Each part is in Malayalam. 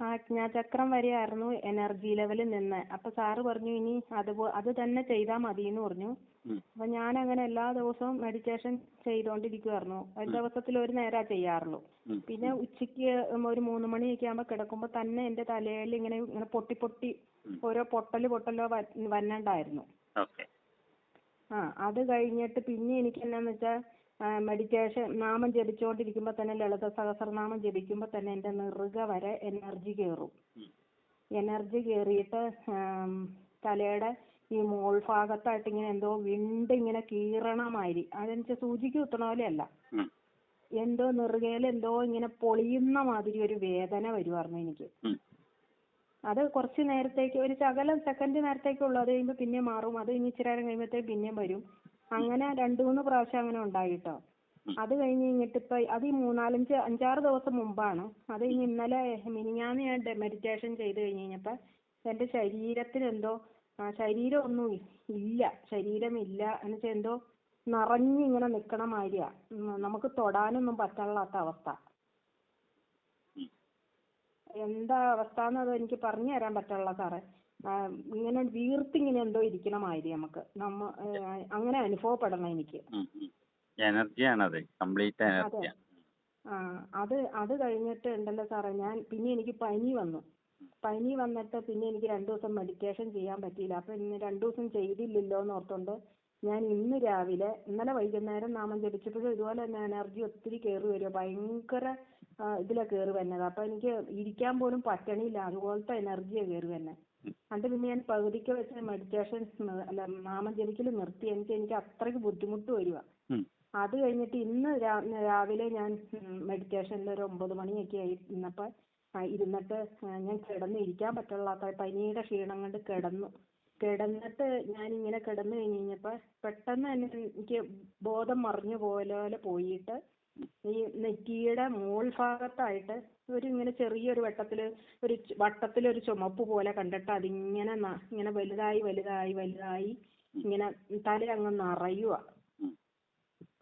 ആജ്ഞാചക്രം വരെയായിരുന്നു എനർജി ലെവൽ നിന്ന്. അപ്പൊ സാറ് പറഞ്ഞു ഇനി അത് അത് തന്നെ ചെയ്താൽ മതി എന്ന് പറഞ്ഞു. അപ്പൊ ഞാൻ അങ്ങനെ എല്ലാ ദിവസവും മെഡിറ്റേഷൻ ചെയ്തോണ്ടിരിക്കുവായിരുന്നു. ഒരു ദിവസത്തിൽ ഒരു നേരാ ചെയ്യാറുള്ളൂ. പിന്നെ ഉച്ചയ്ക്ക് ഒരു മൂന്ന് മണിയൊക്കെ ആകുമ്പോ കിടക്കുമ്പോ തന്നെ എന്റെ തലയിൽ ഇങ്ങനെ ഇങ്ങനെ പൊട്ടി പൊട്ടി ഓരോ പൊട്ടൽ പൊട്ടലോ വ- ആ അത് കഴിഞ്ഞിട്ട് പിന്നെ എനിക്ക് എന്നാന്ന് വെച്ചാൽ മെഡിറ്റേഷൻ നാമം ജപിച്ചുകൊണ്ടിരിക്കുമ്പോൾ തന്നെ ലളിത സഹസ്രനാമം ജപിക്കുമ്പോൾ തന്നെ എന്റെ നെറുക വരെ എനർജി കയറും. എനർജി കയറിയിട്ട് തലയുടെ ഈ മോൾ ഭാഗത്തായിട്ട് ഇങ്ങനെ എന്തോ വിണ്ട് ഇങ്ങനെ കീറണമാതിരി. അതെനിക്ക് സൂചിക്ക് കുത്തണ പോലെയല്ല. എന്തോ നെറുകയിൽ എന്തോ ഇങ്ങനെ പൊളിയുന്ന മാതിരി ഒരു വേദന വരുമായിരുന്നു എനിക്ക്. അത് കുറച്ച് നേരത്തേക്ക് ഒരു ശകലം സെക്കൻഡ് നേരത്തേക്കുള്ളൂ അത് കഴിയുമ്പോൾ പിന്നെ മാറും. അത് കഴിഞ്ഞ് ഇച്ചിരി നേരം കഴിയുമ്പോഴത്തേക്ക് പിന്നെയും വരും. അങ്ങനെ രണ്ട് മൂന്ന് പ്രാവശ്യം അങ്ങനെ ഉണ്ടായിട്ടോ. അത് കഴിഞ്ഞ് കഴിഞ്ഞിട്ട് ഇപ്പൊ അത് ഈ മൂന്നാലഞ്ച് അഞ്ചാറ് ദിവസം മുമ്പാണ്. അത് കഴിഞ്ഞ് ഇന്നലെ മിനിഞ്ഞാന്ന് ഞാൻ മെഡിറ്റേഷൻ ചെയ്ത് കഴിഞ്ഞ് കഴിഞ്ഞപ്പോ എന്റെ ശരീരത്തിന് എന്തോ ശരീരം ഒന്നും ഇല്ല. ശരീരമില്ല എന്നുവെച്ചാൽ എന്തോ നിറഞ്ഞിങ്ങനെ നിക്കണ മാതിരിയാ. നമുക്ക് തൊടാനൊന്നും പറ്റാത്ത അവസ്ഥ. എന്താ അവസ്ഥ എന്നത് എനിക്ക് പറഞ്ഞു തരാൻ പറ്റുള്ള സാറേ. ഇങ്ങനെ വീർത്തിങ്ങനെ എന്തോ ഇരിക്കണ മാതിരി നമുക്ക്. നമ്മ അങ്ങനെ അനുഭവപ്പെടണം എനിക്ക്. എനർജിയാണത്. കംപ്ലീറ്റ് അതെ. എനർജിയാണ് ആ അത് അത് കഴിഞ്ഞിട്ട് ഉണ്ടല്ലോ സാറേ ഞാൻ പിന്നെ എനിക്ക് പനി വന്നു. പനി വന്നിട്ട് പിന്നെ എനിക്ക് രണ്ടു ദിവസം മെഡിറ്റേഷൻ ചെയ്യാൻ പറ്റിയില്ല. അപ്പൊ ഇന്ന് രണ്ടു ദിവസം ചെയ്തില്ലല്ലോ എന്ന് ഓർത്തോണ്ട് ഞാൻ ഇന്ന് രാവിലെ ഇന്നലെ വൈകുന്നേരം നാമം ജപിച്ചപ്പോഴും ഇതുപോലെ തന്നെ എനർജി ഒത്തിരി കയറി വരിക. ഭയങ്കര ഇതിലാ കയറി വരുന്നത്. അപ്പൊ എനിക്ക് ഇരിക്കാൻ പോലും പറ്റണില്ല. അതുപോലത്തെ എനർജിയാ കയറി വരുന്നത് എന്നിട്ട് പിന്നെ ഞാൻ പകുതിക്ക് വെച്ച് മെഡിറ്റേഷൻ അല്ല നാമം ജപിക്കൽ നിർത്തി. എനിക്ക് എനിക്ക് അത്രയ്ക്ക് ബുദ്ധിമുട്ട് വരുവാ അത് കഴിഞ്ഞിട്ട് ഇന്ന് രാവിലെ ഞാൻ മെഡിറ്റേഷനിൽ ഒരു ഒമ്പത് മണിയൊക്കെ ആയി ഇന്നപ്പോ ഇരുന്നിട്ട് ഞാൻ കിടന്ന് ഇരിക്കാൻ പറ്റുള്ളാത്ത പനിയുടെ ക്ഷീണം കൊണ്ട് കിടന്നു. കിടന്നിട്ട് ഞാൻ ഇങ്ങനെ കിടന്നു കഴിഞ്ഞ് കഴിഞ്ഞപ്പോൾ പെട്ടെന്ന് തന്നെ എനിക്ക് ബോധം മറിഞ്ഞു പോലെ പോയിട്ട് ഈ നെറ്റിയുടെ മോൾ ഭാഗത്തായിട്ട് ഒരു ഇങ്ങനെ ചെറിയൊരു വട്ടത്തിൽ ഒരു വട്ടത്തിലൊരു ചുമപ്പ് പോലെ കണ്ടിട്ട് അതിങ്ങനെ ഇങ്ങനെ വലുതായി വലുതായി വലുതായി ഇങ്ങനെ തല അങ്ങ് നിറയുക.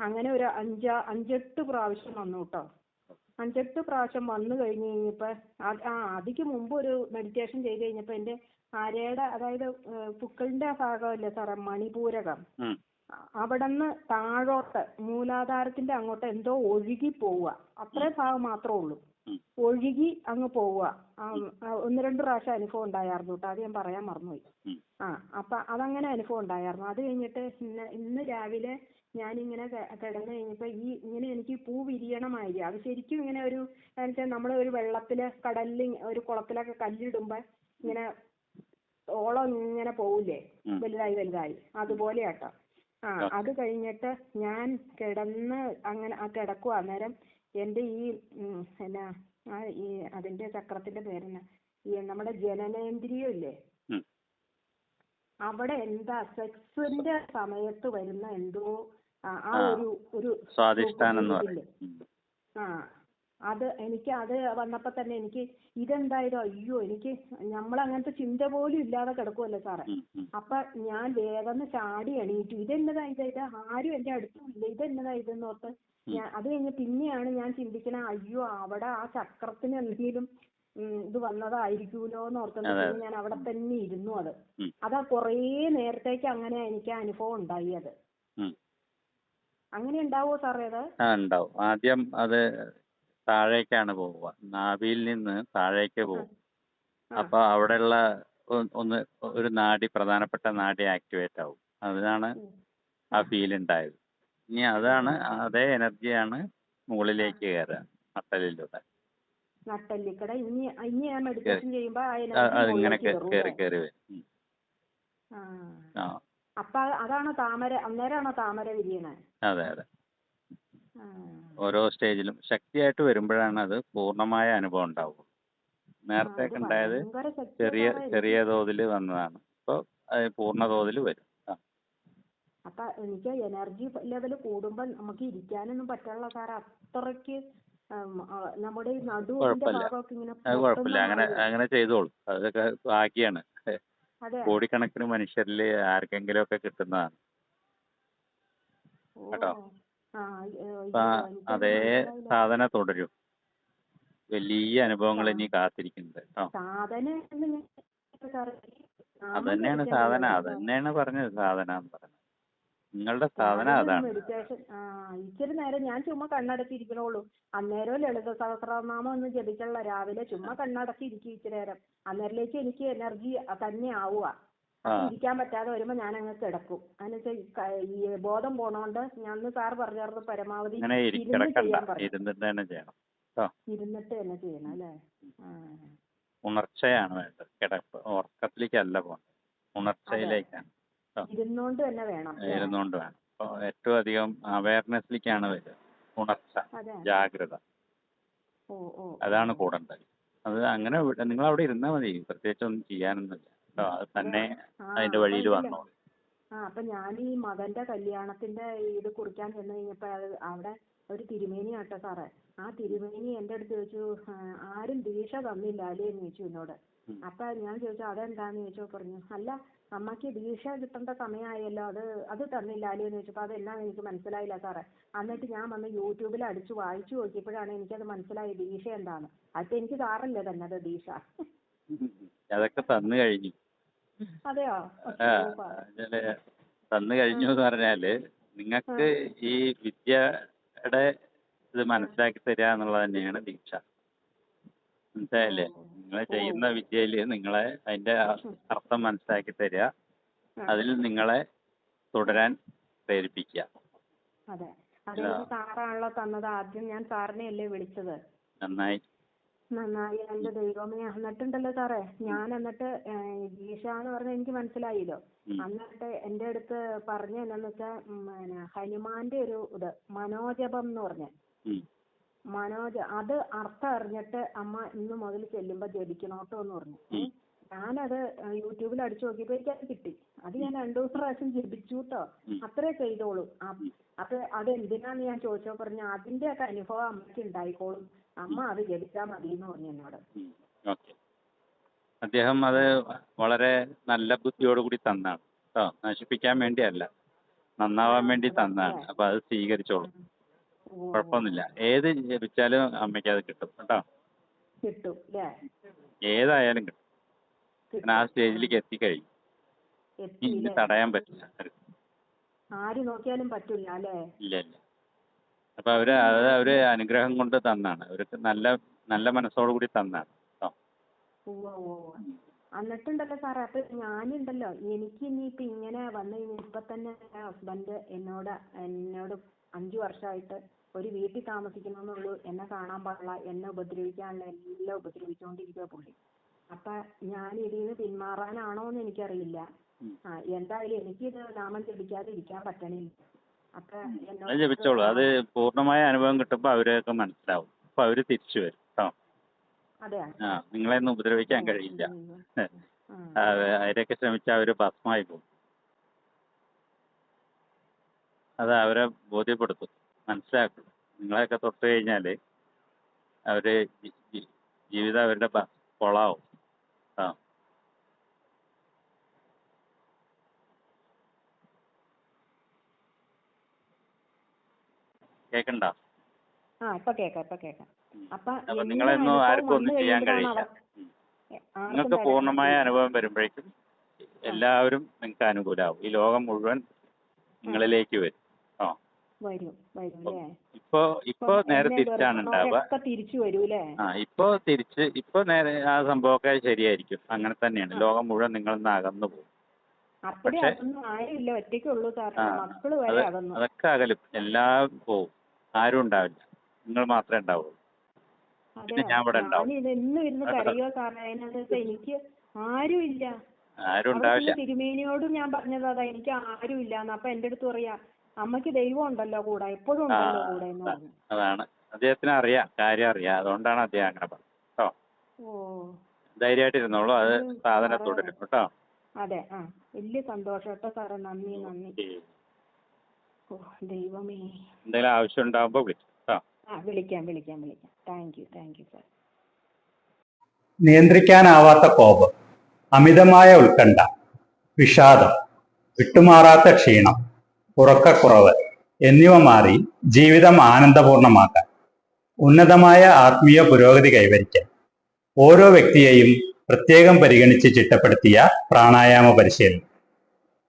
അങ്ങനെ ഒരു അഞ്ച അഞ്ചെട്ട് പ്രാവശ്യം വന്നു കേട്ടോ അഞ്ചെട്ട് പ്രാവശ്യം വന്നു കഴിഞ്ഞ് കഴിഞ്ഞപ്പോൾ ആ അതിക്ക് മുമ്പ് ഒരു മെഡിറ്റേഷൻ ചെയ്ത് കഴിഞ്ഞപ്പോൾ എന്റെ അരയുടെ അതായത് പുക്കളിന്റെ ആ ഭാഗമല്ലേ സാറേ മണിപൂരകം. അവിടുന്ന് താഴോട്ട് മൂലാധാരത്തിന്റെ അങ്ങോട്ട് എന്തോ ഒഴുകി പോവുക. അത്രേ ഭാഗം മാത്രമേ ഉള്ളൂ. ഒഴുകി അങ്ങ് പോവുക. ഒന്ന് രണ്ട് പ്രാവശ്യം അനുഭവം ഉണ്ടായിരുന്നു കേട്ടോ അത് ഞാൻ പറയാൻ മറന്നുപോയി. ആ അപ്പൊ അതങ്ങനെ അനുഭവം ഉണ്ടായിരുന്നു അത് കഴിഞ്ഞിട്ട് ഇന്ന് രാവിലെ ഞാൻ ഇങ്ങനെ കിടന്നു കഴിഞ്ഞപ്പോ ഈ ഇങ്ങനെ എനിക്ക് പൂ വിരിയണമാതിരി അത് ശരിക്കും ഇങ്ങനെ ഒരു നമ്മൾ ഒരു വെള്ളത്തിൽ കടലിൽ ഒരു കുളത്തിലൊക്കെ കല്ലിടുമ്പോ ഇങ്ങനെ ഓളം ഇങ്ങനെ പോവില്ലേ. വലുതായി വലുതായി. അതുപോലെയാട്ടോ. ആ അത് കഴിഞ്ഞിട്ട് ഞാൻ കിടന്ന് അങ്ങനെ ആ കിടക്കുവാ. അന്നേരം എന്റെ ഈ എന്നാ ആ ഈ അതിന്റെ ചക്രത്തിന്റെ പേരെന്നാ? ഈ നമ്മുടെ ജനനേന്ദ്രിയം ഇല്ലേ. അവിടെ എന്താ സെക്സിന്റെ സമയത്ത് വരുന്ന എന്തോ ആ. ഒരു ഒരു ആ. അത് എനിക്ക് അത് വന്നപ്പോ തന്നെ എനിക്ക് ഇതെന്തായാലും അയ്യോ എനിക്ക് നമ്മൾ അങ്ങനത്തെ ചിന്ത പോലും ഇല്ലാതെ കിടക്കുമല്ലോ സാറേ. അപ്പൊ ഞാൻ വേഗം ചാടി എണീറ്റു. ഇതെന്നതാ ഇത്? ഇത് ആരും എന്റെ അടുത്തില്ല ഇതെന്നതാ ഇതെന്ന് ഓർത്ത് ഞാൻ അത് കഴിഞ്ഞ് പിന്നെയാണ് ഞാൻ ചിന്തിക്കണ അയ്യോ അവിടെ ആ ചക്രത്തിന് എന്തെങ്കിലും ഇത് വന്നതായിരിക്കൂലോ എന്ന് ഓർത്തുകൊണ്ട് ഞാൻ അവിടെ തന്നെ ഇരുന്നു അത്. അതാ കൊറേ നേരത്തേക്ക് അങ്ങനെ എനിക്ക് ആ അനുഭവം ഉണ്ടായി അത്. അങ്ങനെ ഉണ്ടാവോ സാറേ അത്? ഉണ്ടാവും. ആദ്യം അത് താഴേക്കാണ് പോവുക. നാഭിയിൽ നിന്ന് താഴേക്ക് പോകും അപ്പൊ അവിടെയുള്ള ഒന്ന് ഒരു നാഡി പ്രധാനപ്പെട്ട നാഡി ആക്ടിവേറ്റ് ആവും. അതിനാണ് ആ ഫീൽ ഉണ്ടായത് ഇനി അതാണ് അതേ എനർജിയാണ് മുകളിലേക്ക് കയറുക നട്ടലിലൂടെ നട്ടെല്ലിക്കട. ഇനി ഇനി ഞാൻ മെഡിറ്റേഷൻ ചെയ്യുമ്പോ ആ ആ, എനർജി അതിങ്ങനെ കയറി കയറി വരും. അപ്പൊ അതാണ് താമര അന്നേരമാണോ താമര വിരിയണേ? അതെ അതെ. ഓരോ സ്റ്റേജിലും ശക്തിയായിട്ട് വരുമ്പോഴാണ് അത് പൂർണമായ അനുഭവം ഉണ്ടാവുക. നേരത്തെ ഒക്കെ ഉണ്ടായത് ചെറിയ ചെറിയ തോതിൽ വന്നതാണ്. ഇപ്പോൾ അത് പൂർണ തോതിൽ വരും. ആ. അപ്പൊ എനിക്ക് എനർജി ലെവൽ കൂടുമ്പോൾ നമുക്ക് ഇരിക്കാനൊന്നും പറ്റാനുള്ള സാറേ അത്രയ്ക്ക് നമ്മുടെ ഈ നടുവിന്റെ കുഴപ്പമില്ല. ഭാഗമൊക്കെ ഇങ്ങനെ അത് കുഴപ്പമില്ല. അങ്ങനെ പൊട്ടുന്ന അങ്ങനെ ചെയ്തോളൂ. അതൊക്കെ ഭാഗ്യമാണ് അതെ. കോടിക്കണക്കിന് മനുഷ്യരിൽ ആർക്കെങ്കിലും ഒക്കെ കിട്ടുന്നതാണ്. ഓ. കേട്ടോ. അതേ. സാധന തുടരും. വലിയ അനുഭവങ്ങൾ ഇനി നാമം അതന്നെയാണ് സാധന. അതന്നെയാണ് പറഞ്ഞത് സാധന എന്ന് പറഞ്ഞത് നിങ്ങളുടെ സാധന അതാണ്. ഇച്ചിരി നേരം ഞാൻ ചുമ്മാ കണ്ണടച്ചിരിക്കണുള്ളൂ. അന്നേരം ലളിത സഹസ്രനാമം ഒന്ന് ജപിച്ചുള്ള രാവിലെ ചുമ്മാ കണ്ണടച്ചിരിക്കും ഇച്ചിരി നേരം. അന്നേരത്തേക്ക് എനിക്ക് എനർജി തന്നെ ആവുക ഇരിക്കാൻ പറ്റാതെ വരുമ്പോ ഞാൻ അങ്ങ് കിടക്കും. എന്നുവെച്ചാൽ ഈ ബോധം പോണോണ്ട് ഞാൻ സാർ പറഞ്ഞായിരുന്നു പരമാവധി ഇരുന്ന് ചെയ്യാൻ പറഞ്ഞു. ഇരുന്നിട്ട് തന്നെ ചെയ്യണം. ഇരുന്നിട്ട് തന്നെ ചെയ്യണം അല്ലേ? ഉണർച്ചയാണ് വേണ്ടത്. കിടപ്പ് ഉറക്കത്തിലേക്കല്ല പോകേണ്ടത്. ഉണർച്ചയിലേക്കാണ്. ഇരുന്നോണ്ട് തന്നെ വേണം ഇരുന്നോണ്ട് വേണം. ഏറ്റവും അധികം അവയർനെസ്സിലേക്കാണ് വരിക. ഉണർച്ച ജാഗ്രത. അതാണ് കൂടേണ്ടത്. അത് അങ്ങനെ നിങ്ങൾ അവിടെ ഇരുന്നാൽ മതി. പ്രത്യേകിച്ച് ഒന്നും ചെയ്യാനൊന്നുമില്ല. തന്നെ ആ, അതിന്റെ അപ്പൊ വഴിയിൽ വന്നു. ആ അപ്പൊ ഞാൻ ഈ മകന്റെ കല്യാണത്തിന്റെ ഇത് കുറിക്കാൻ ചെന്ന് കഴിഞ്ഞപ്പോ അവിടെ ഒരു തിരുമേനി ആട്ടോ സാറേ. ആ തിരുമേനി എന്റെ അടുത്ത് ചോദിച്ചു "ആ, ആരും ദീക്ഷ തന്നില്ല അല്ലേ എന്ന് ചോദിച്ചു എന്നോട്. അപ്പൊ ഞാൻ ചോദിച്ചു അതെന്താന്ന് ചോദിച്ചപ്പോ പറഞ്ഞു അല്ല അമ്മയ്ക്ക് ദീക്ഷ കിട്ടേണ്ട സമയമായല്ലോ അത് അത് തന്നില്ല അല്ലേ എന്ന് ചോദിച്ചപ്പോ അതെന്നാന്ന് എനിക്ക് മനസ്സിലായില്ല സാറേ. എന്നിട്ട് ഞാൻ വന്ന് യൂട്യൂബിൽ അടിച്ചു വായിച്ചു നോക്കിയപ്പോഴാണ് എനിക്കത് മനസ്സിലായത് ദീക്ഷ എന്താന്ന്. അപ്പൊ എനിക്ക് സാറല്ലേ തന്നത് ദീക്ഷ. അതൊക്കെ തന്നു കഴിഞ്ഞു. ആ, തന്നു കഴിഞ്ഞു എന്ന് പറഞ്ഞാൽ നിങ്ങൾക്ക് ഈ വിദ്യയുടെ ഇത് മനസ്സിലാക്കി തരിക എന്നുള്ളത് തന്നെയാണ് ദീക്ഷ. മനസ്സിലായില്ലേ? നിങ്ങൾ ചെയ്യുന്ന വിദ്യയിൽ നിങ്ങളെ അതിന്റെ അർത്ഥം മനസ്സിലാക്കി തരിക. അതിൽ നിങ്ങളെ തുടരാൻ പ്രേരിപ്പിക്കുക. അതെ. അതെ സാറാണല്ലോ തന്നത്. ആദ്യം ഞാൻ സാറിനെ അല്ലേ വിളിച്ചത്? നന്നായി. നന്നായി എന്റെ ദൈവമേ എന്നിട്ടുണ്ടല്ലോ സാറേ ഞാൻ എന്നിട്ട് എന്ന് പറഞ്ഞാൽ എനിക്ക് മനസ്സിലായില്ലോ. എന്നിട്ട് എന്റെ അടുത്ത് പറഞ്ഞു എന്നാന്ന് വെച്ചാ പിന്നെ ഹനുമാന്റെ ഒരു ഇത് മനോജപം എന്ന് പറഞ്ഞ. മനോജ അത് അർത്ഥം അറിഞ്ഞിട്ട് അമ്മ ഇന്ന് മുതൽ ചെല്ലുമ്പോ ജപിക്കണോട്ടോ എന്ന് പറഞ്ഞു. ഞാനത് യൂട്യൂബിൽ അടിച്ചു നോക്കിയപ്പോ എനിക്കത് കിട്ടി. അത് ഞാൻ രണ്ടു മൂന്ന് പ്രാവശ്യം ജപിച്ചു കേട്ടോ അത്രേ ചെയ്തോളൂ. അപ്പൊ അത് എന്തിനാന്ന് ഞാൻ ചോദിച്ചോ പറഞ്ഞു അതിന്റെ ഒക്കെ അനുഭവം അമ്മയ്ക്ക് ഉണ്ടായിക്കോളും. അമ്മ അത് ജപിച്ചാ മതി എന്ന് പറഞ്ഞു എന്നോട്. അദ്ദേഹം അത് വളരെ നല്ല ബുദ്ധിയോടുകൂടി തന്നാണ്. കേട്ടോ നശിപ്പിക്കാൻ വേണ്ടിയല്ല. നന്നാവാൻ വേണ്ടി തന്നാണ്. അപ്പോൾ അത് സ്വീകരിച്ചോളൂ. കുഴപ്പമൊന്നുമില്ല. ഏത് ജപിച്ചാലും അമ്മയ്ക്ക് അത് കിട്ടും. കേട്ടോ? കിട്ടും ല്ലേ? ഏതായാലും കിട്ടും. കാരണം ആ സ്റ്റേജിലേക്ക് എത്തിക്കഴിഞ്ഞു ഇനി? തടയാൻ പറ്റില്ല. ആര് നോക്കിയാലും പറ്റില്ല അല്ലേ? ഇല്ല ഇല്ല. അവർ അവർ അത് അവർ അനുഗ്രഹം കൊണ്ട് തന്നാണ്. അവർക്ക് നല്ല നല്ല മനസ്സോടുകൂടി തന്നാണ് കേട്ടോ. എന്നിട്ടുണ്ടല്ലോ സാറേ അപ്പൊ ഞാനുണ്ടല്ലോ. എനിക്ക് ഇനിയിപ്പോ ഇങ്ങനെ വന്നു കഴിഞ്ഞാൽ ഇപ്പൊ തന്നെ എന്റെ ഹസ്ബൻഡ് എന്നോട് എന്നോട് അഞ്ചു വർഷമായിട്ട് ഒരു വീട്ടിൽ താമസിക്കണമെന്നുള്ളൂ എന്നെ കാണാൻ പാടില്ല എന്നെ ഉപദ്രവിക്കാനുള്ള എല്ലാം ഉപദ്രവിച്ചുകൊണ്ടിരിക്കുക പുള്ളി. അപ്പൊ ഞാൻ ഇതിൽ നിന്ന് പിന്മാറാനാണോ എന്ന് എനിക്കറിയില്ല. ആ എന്തായാലും എനിക്കിത് നാമം ജപിക്കാതെ ഇരിക്കാൻ പറ്റണില്ല. അപ്പൊ അത് ജപിച്ചോളൂ. അത് പൂർണമായ അനുഭവം കിട്ടുമ്പോ അവരൊക്കെ മനസ്സിലാവും. അപ്പൊ അവർ തിരിച്ചു വരും. കേട്ടോ അതെയാ? ആ നിങ്ങളെ ഒന്നും ഉപദ്രവിക്കാൻ കഴിയില്ല. അവരൊക്കെ ശ്രമിച്ചാൽ അവർ ഭസ്മായി പോകും. അത് അവരെ ബോധ്യപ്പെടുത്തും. മനസ്സിലാക്കും. നിങ്ങളെയൊക്കെ തൊട്ട് കഴിഞ്ഞാൽ അവർ ജീവിതം അവരുടെ കൊളാവും ആ. കേൾക്കണ്ട ആ ഇപ്പൊ കേക്കാം ഇപ്പൊ കേക്കാം. അപ്പൊ നിങ്ങളെന്നോ ആർക്കും ഒന്നും ചെയ്യാൻ കഴിയില്ല. നിങ്ങൾക്ക് പൂർണമായ അനുഭവം വരുമ്പോഴേക്കും എല്ലാവരും നിങ്ങൾക്ക് അനുകൂലമാവും ഈ ലോകം മുഴുവൻ നിങ്ങളിലേക്ക് വരും. ആ. വരും വരും അല്ലേ? ഇപ്പോ ഇപ്പൊ നേരെ തിരിച്ചാണ് ഉണ്ടാവുക തിരിച്ചു വരൂലേ ആ ഇപ്പൊ തിരിച്ച് ഇപ്പൊ നേരെ ആ സംഭവമൊക്കെ ശരിയായിരിക്കും. അങ്ങനെ തന്നെയാണ്. ലോകം മുഴുവൻ നിങ്ങളിൽ നിന്ന് അകന്നു പോകും. പക്ഷെ അതൊക്കെ അകലും. എല്ലാം പോവും. ആരും ഉണ്ടാവില്ല. നിങ്ങൾ മാത്രമേ ഉണ്ടാവുള്ളൂ. പിന്നെ ഞാൻ ഇവിടെ ഉണ്ടാവും. എനിക്ക് ആരും ഇല്ല ആരും ഉണ്ടാവില്ല. തിരുമേനിയോടും ഞാൻ പറഞ്ഞത് അതാ എനിക്ക് ആരും ഇല്ലാന്ന് അപ്പൊ എന്റെ അടുത്ത് പറയാ അമ്മയ്ക്ക് ദൈവം ഉണ്ടല്ലോ കൂടെ എപ്പോഴും ഉണ്ടല്ലോ കൂടെ എന്ന് പറഞ്ഞു. അതാണ്. അദ്ദേഹത്തിന് അറിയാം കാര്യം അറിയാം. അതുകൊണ്ടാണ് അദ്ദേഹം അങ്ങനെ പറഞ്ഞത്. കേട്ടോ? ഓ. ധൈര്യമായിട്ടിരുന്നോളൂ. അത് സാധനം തുടരും കേട്ടോ? അതെ ആ. വലിയ സന്തോഷം കേട്ടോ സാറേ നന്ദി നന്ദി. ഓ ദൈവമേ. എന്തെങ്കിലും ആവശ്യം ഉണ്ടാകുമ്പോൾ വിളിക്കും ആ വിളിക്കാം വിളിക്കാം വിളിക്കാം. Thank you thank you sir. നിയന്ത്രിക്കാനാവാത്ത കോപം അമിതമായ ഉത്കണ്ഠ വിഷാദം വിട്ടുമാറാത്ത ക്ഷീണം ഉറക്കക്കുറവ് എന്നിവ മാറി ജീവിതം ആനന്ദപൂർണമാക്കാൻ ഉന്നതമായ ആത്മീയ പുരോഗതി കൈവരിക്കാൻ ഓരോ വ്യക്തിയെയും പ്രത്യേകം പരിഗണിച്ച് ചിട്ടപ്പെടുത്തിയ പ്രാണായാമ പരിശീലനം.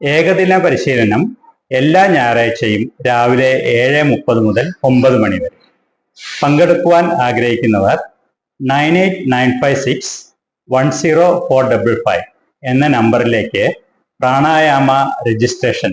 ഏകദിന പരിശീലനം എല്ലാ ഞായറാഴ്ചയും രാവിലെ ഏഴ് മുപ്പത് മുതൽ ഒമ്പത് മണി വരെ. പങ്കെടുക്കുവാൻ ആഗ്രഹിക്കുന്നവർ nine eight nine five six one zero four double five എന്ന നമ്പറിലേക്ക് പ്രാണായാമ രജിസ്ട്രേഷൻ